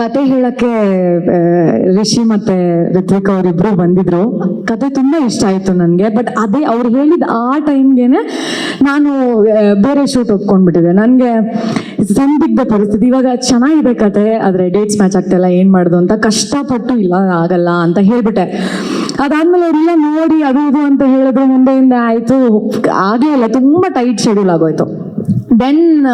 ಕತೆ ಹೇಳಕ್ಕೆ ರಿಷಿ ಮತ್ತೆ ಋತ್ವಿಕ್ ಅವರಿಬ್ರು ಬಂದಿದ್ರು. ಕತೆ ತುಂಬಾ ಇಷ್ಟ ಆಯ್ತು ನನಗೆ ಬಟ್ ಅದೇ ಅವ್ರು ಹೇಳಿದ ಆ ಟೈಮ್ಗೆನೆ ನಾನು ಬೇರೆ ಶೂಟ್ ಒಪ್ಕೊಂಡ್ಬಿಟ್ಟಿದೆ ನನಗೆ ಸಂದಿಗ್ಧ ಪರಿಸ್ಥಿತಿ. ಇವಾಗ ಚೆನ್ನಾಗಿದೆ ಕತೆ, ಆದರೆ ಡೇಟ್ಸ್ ಮ್ಯಾಚ್ ಆಗ್ತಿಲ್ಲ ಏನು ಮಾಡೋದು ಅಂತ ಕಷ್ಟಪಟ್ಟು ಇಲ್ಲ, ಆಗಲ್ಲ ಅಂತ ಹೇಳ್ಬಿಟ್ಟೆ. ಅದಾದ್ಮೇಲೆ ಅವರೆಲ್ಲ ನೋಡಿ, ಅದು, ಇದು ಅಂತ ಹೇಳಿದ್ರು ಮುಂದೆಯಿಂದ ಆಯ್ತು. ಆಗೇ ಇಲ್ಲ ತುಂಬಾ ಟೈಟ್ ಶೆಡ್ಯೂಲ್ ಆಗೋಯ್ತು. ದೆನ್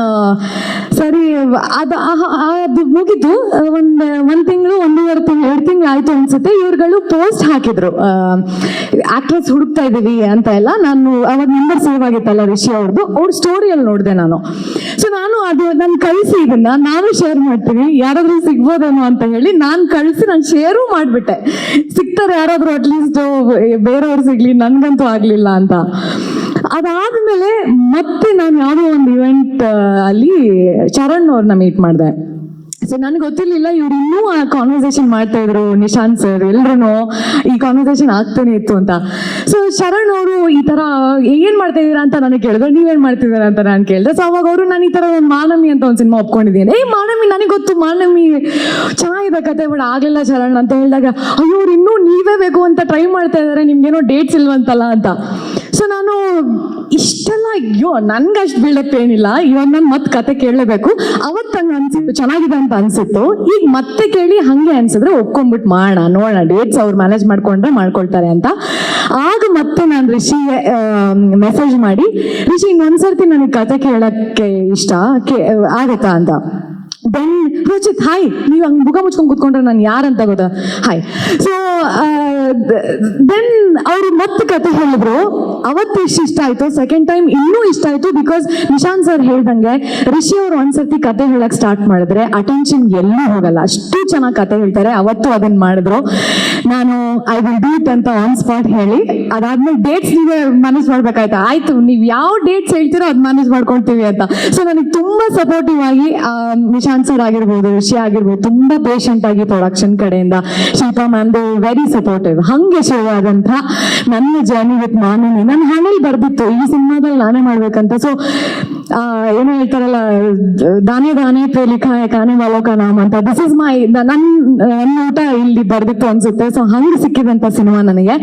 ಸರಿ ಅದು ಆ- ಆ- ಅದು ಮುಗಿದು, ಒಂದು ಒಂದು ತಿಂಗಳು, ಒಂದೂವರೆ ತಿಂಗಳು, ಎರಡು ತಿಂಗಳು ಆಯಿತು ಅನ್ಸುತ್ತೆ. ಇವ್ರುಗಳು ಪೋಸ್ಟ್ ಹಾಕಿದ್ರು. ಆ್ಯಕ್ಟ್ರೆಸ್ ಹುಡುಕ್ತಾ ಇದ್ದೀವಿ ಅಂತ ಎಲ್ಲ. ನಾನು ಅವಾಗ ನಂಬರ್ ಸೇವ್ ಆಗಿತ್ತಲ್ಲ ರಿಷಿ ಅವ್ರದ್ದು ಅವ್ರ ಸ್ಟೋರಿಯಲ್ಲಿ ನೋಡಿದೆ ನಾನು. ಸೊ ನಾನು ಅದು, ನಾನು ಕಳಿಸಿ ಇದನ್ನು. ನಾನು ಶೇರ್ ಮಾಡ್ತೀನಿ. ಯಾರಾದರೂ ಸಿಗ್ಬೋದೇನೋ ಅಂತ ಹೇಳಿ ನಾನು ಕಳಿಸಿ, ನಾನು ಶೇರು ಮಾಡಿಬಿಟ್ಟೆ. ಸಿಗ್ತಾರೆ ಯಾರಾದರೂ ಅಟ್ಲೀಸ್ಟ್ ಬೇರೆಯವ್ರು ಸಿಗಲಿ, ನನಗಂತೂ ಆಗಲಿಲ್ಲ ಅಂತ. ಅದಾದ್ಮೇಲೆ ಮತ್ತೆ ನಾನು ಯಾವುದೋ ಒಂದು ಇವೆಂಟ್ ಅಲ್ಲಿ ಚರಣ್ ಅವ್ರನ್ನ ಮೀಟ್ ಮಾಡಿದೆ. ಸೊ ನನಗೆ ಗೊತ್ತಿರ್ಲಿಲ್ಲ, ಇವ್ರು ಇನ್ನೂ ಆ ಕಾನ್ವರ್ಸೇಷನ್ ಮಾಡ್ತಾ ಇದ್ರು, ನಿಶಾಂತ್ ಸರ್ ಎಲ್ರು ಈ ಕಾನ್ವರ್ಸೇಷನ್ ಆಗ್ತಾನೆ ಇತ್ತು ಅಂತ. ಸೊ ಶರಣ್ ಅವರು ಈ ತರ, ಏನ್ ಮಾಡ್ತಾ ಇದೀರಾ ಅಂತ ನನಗೆ ಕೇಳಿದ್ರು ನೀವೇನ್ ಮಾಡ್ತಿದ್ದೀರಾ ಅಂತ ನಾನು ಕೇಳಿದೆ. ಸೊ ಅವಾಗ ಅವರು ನಾನು ಈ ತರ ಒಂದು ಮಾನಮಿ ಅಂತ ಒಂದು ಸಿನಿಮಾ ಒಪ್ಕೊಂಡಿದ್ದೀನಿ. ಏ ಮಾನಮಿ, ನನಗೆ ಗೊತ್ತು, ಮಾನಮಿ ಚೆನ್ನಾಗಿದೆ ಕತೆ, ಬಟ್ ಆಗಲಿಲ್ಲ ಶರಣ್. ಅಂತ ಹೇಳಿದಾಗ, ಅಯ್ಯೋ, ಅವ್ರು ಇನ್ನೂ ನೀವೇ ಬೇಕು ಅಂತ ಟ್ರೈ ಮಾಡ್ತಾ ಇದ್ದಾರೆ ನಿಮ್ಗೇನೋ ಡೇಟ್ಸ್ ಇಲ್ವಂತಲ್ಲ ಅಂತ. ನಾನು ಇಷ್ಟೆಲ್ಲ ಅಯ್ಯೋ, ನನ್ಗೆ ಅಷ್ಟು ಬಿಲ್ಡಪ್ ಏನಿಲ್ಲ. ಇವಾಗ ನಾನು ಮತ್ತೆ ಕತೆ ಕೇಳಲೇಬೇಕು. ಅವತ್ತು ಹಂಗೆ ಅನ್ಸಿತ್ತು, ಚೆನ್ನಾಗಿದೆ ಅಂತ ಅನ್ಸಿತ್ತು. ಈಗ ಮತ್ತೆ ಕೇಳಿ ಹಂಗೆ ಅನ್ಸಿದ್ರೆ ಒಪ್ಕೊಂಡ್ಬಿಟ್ಟು ಮಾಡೋಣ, ನೋಡೋಣ. ಡೇಟ್ಸ್ ಅವ್ರು ಮ್ಯಾನೇಜ್ ಮಾಡ್ಕೊಂಡ್ರೆ ಮಾಡ್ಕೊಳ್ತಾರೆ ಅಂತ. ಆಗ ಮತ್ತೆ ನಾನು ರಿಷಿ ಮೆಸೇಜ್ ಮಾಡಿ, ರಿಷಿ, ಇನ್ನೊಂದ್ಸರ್ತಿ ನನಗೆ ಕತೆ ಕೇಳಕ್ಕೆ ಇಷ್ಟ? ಆಗತ್ತಾ? ಅಂತ. ದೆನ್ ರೋಚಿತ್ ಹಾಯ್ ನೀವು ಹಂಗೆ ಮುಖ ಮುಚ್ಕೊಂಡು ಕೂತ್ಕೊಂಡ್ರೆ ನಾನು ಯಾರಂತ ಗೊತ್ತಾ? ಹಾಯ್ ಸೊ ದೆನ್ ಅವರು ಮತ್ತೆ ಕತೆ ಹೇಳಿದ್ರು. ಅವತ್ತು ಇಷ್ಟು ಇಷ್ಟ ಆಯ್ತು. ಸೆಕೆಂಡ್ ಟೈಮ್ ಇನ್ನೂ ಇಷ್ಟ ಆಯ್ತು ಬಿಕಾಸ್ ನಿಶಾಂತ್ ಸರ್ ಹೇಳ್ದಂಗೆ ರಿಷಿ ಅವರು ಒಂದ್ಸರ್ತಿ ಕತೆ ಹೇಳಕ್ ಸ್ಟಾರ್ಟ್ ಮಾಡಿದ್ರೆ ಅಟೆನ್ಷನ್ ಎಲ್ಲೂ ಹೋಗಲ್ಲ. ಅಷ್ಟು ಚೆನ್ನಾಗಿ ಕತೆ ಹೇಳ್ತಾರೆ. ಅವತ್ತು ಅದನ್ನ ಮಾಡಿದ್ರು. ನಾನು ಐ ವಿಲ್ ಡೂ ಇಟ್ ಅಂತ ಆನ್ ಸ್ಪಾಟ್ ಹೇಳಿ, ಅದಾದ್ಮೇಲೆ ಡೇಟ್ಸ್ ನೀವೇ ಮ್ಯಾನೇಜ್ ಮಾಡ್ಬೇಕಾಯ್ತು? ಆಯ್ತು, ನೀವು ಯಾವ ಡೇಟ್ಸ್ ಹೇಳ್ತೀರೋ ಅದ್ ಮ್ಯಾನೇಜ್ ಮಾಡ್ಕೊಳ್ತೀವಿ ಅಂತ. ಸೊ ನನಗೆ ತುಂಬಾ ಸಪೋರ್ಟಿವ್ ಆಗಿ ನಿಶಾಂತ್ ಸರ್ ಆಗಿರ್ಬೋದು, ಋಷಿ ಆಗಿರ್ಬೋದು, ತುಂಬಾ ಪೇಷಂಟ್ ಆಗಿ ಪ್ರೊಡಕ್ಷನ್ ಕಡೆಯಿಂದ. Shilpa ma'am they very supportive ಹಂಗೆ ಆದಂತ ನನ್ನ ಜರ್ನಿ ವಿತ್ ಮಾನಿನಿ. ನನ್ನ ಹಣೆಲ್ ಬರ್ದಿತ್ತು. ಈ ಸಿನಿಮಾದಲ್ಲಿ ನಾನೇ ಮಾಡ್ಬೇಕಂತ. ಸೊ ಏನು ಹೇಳ್ತಾರಲ್ಲ, ದಾನೆ ದಾನೆ ಪೇ ಕಾಯ ಕಾನೆ ಮಾಲೋಕ ನಾಮ್ ಅಂತ. ದಿಸ್ ಇಸ್ ಮೈ ನನ್ನ ನನ್ನ ಊಟ ಇಲ್ಲಿ ಬರ್ದಿತ್ತು ಅನ್ಸುತ್ತೆ. ಸೊ ಹಂಗೆ ಸಿಕ್ಕಿದಂತ ಸಿನಿಮಾ ನನಗೆ.